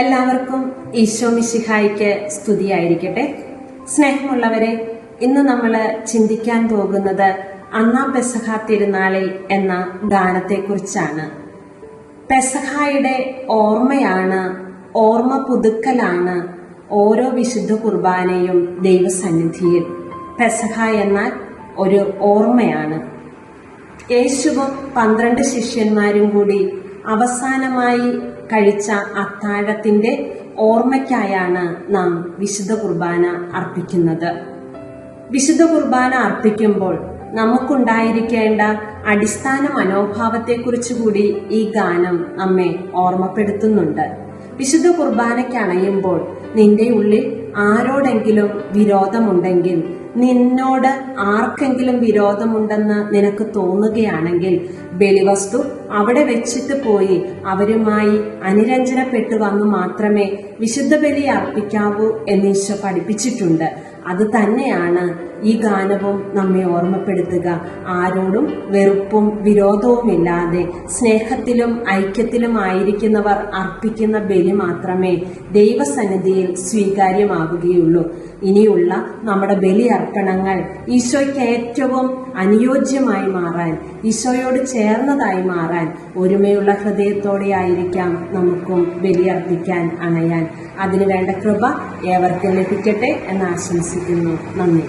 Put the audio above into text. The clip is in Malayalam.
എല്ലാവർക്കും ഈശോ മിശിഹായിക്ക് സ്തുതിയായിരിക്കട്ടെ. സ്നേഹമുള്ളവരെ ഇന്ന് നമ്മൾ ചിന്തിക്കാൻ പോകുന്നത് അന്നാ പെസഹ തിരുനാളിൽ എന്ന ഗാനത്തെക്കുറിച്ചാണ്. പെസഹായുടെ ഓർമ്മയാണ് ഓർമ്മ പുതുക്കലാണ് ഓരോ വിശുദ്ധ കുർബാനയും ദൈവസന്നിധിയിൽ. പെസഹ എന്നാൽ ഒരു ഓർമ്മയാണ്. യേശുവും പന്ത്രണ്ട് ശിഷ്യന്മാരും കൂടി അവസാനമായി കഴിച്ച അത്താഴത്തിന്റെ ഓർമ്മയ്ക്കായാണ് നാം വിശുദ്ധ കുർബാന അർപ്പിക്കുന്നത്. വിശുദ്ധ കുർബാന അർപ്പിക്കുമ്പോൾ നമുക്കുണ്ടായിരിക്കേണ്ട അടിസ്ഥാന മനോഭാവത്തെക്കുറിച്ച് കൂടി ഈ ഗാനം നമ്മെ ഓർമ്മപ്പെടുത്തുന്നുണ്ട്. വിശുദ്ധ കുർബാനയ്ക്ക് അണയുമ്പോൾ നിന്റെ ഉള്ളിൽ ആരോടെങ്കിലും വിരോധമുണ്ടെങ്കിൽ നിന്നോട് ആർക്കെങ്കിലും വിരോധമുണ്ടെന്ന് നിനക്ക് തോന്നുകയാണെങ്കിൽ ബലിവസ്തു അവിടെ വെച്ചിട്ട് പോയി അവരുമായി അനുരഞ്ജനപ്പെട്ടു വന്നു മാത്രമേ വിശുദ്ധ ബലി അർപ്പിക്കാവൂ എന്ന് പഠിപ്പിച്ചിട്ടുണ്ട്. അത് തന്നെയാണ് ഈ ഗാനവും നമ്മെ ഓർമ്മപ്പെടുത്തുക. ആരോടും വെറുപ്പും വിരോധവുമില്ലാതെ സ്നേഹത്തിലും ഐക്യത്തിലും ആയിരിക്കുന്നവർ അർപ്പിക്കുന്ന ബലി മാത്രമേ ദൈവസന്നിധിയിൽ സ്വീകാര്യമാവുകയുള്ളൂ. ഇനിയുള്ള നമ്മുടെ ബലി അർപ്പണങ്ങൾ ഈശോയ്ക്ക് ഏറ്റവും അനുയോജ്യമായി മാറാൻ ഈശോയോട് ചേർന്നതായി മാറാൻ ഒരുമയുള്ള ഹൃദയത്തോടെ ആയിരിക്കാം നമുക്കും ബലിയർപ്പിക്കാൻ അണയാൻ. അതിനു വേണ്ട കൃപ ഏവർക്കും ലഭിക്കട്ടെ എന്ന് ആശംസിക്കുന്നു. നന്ദി.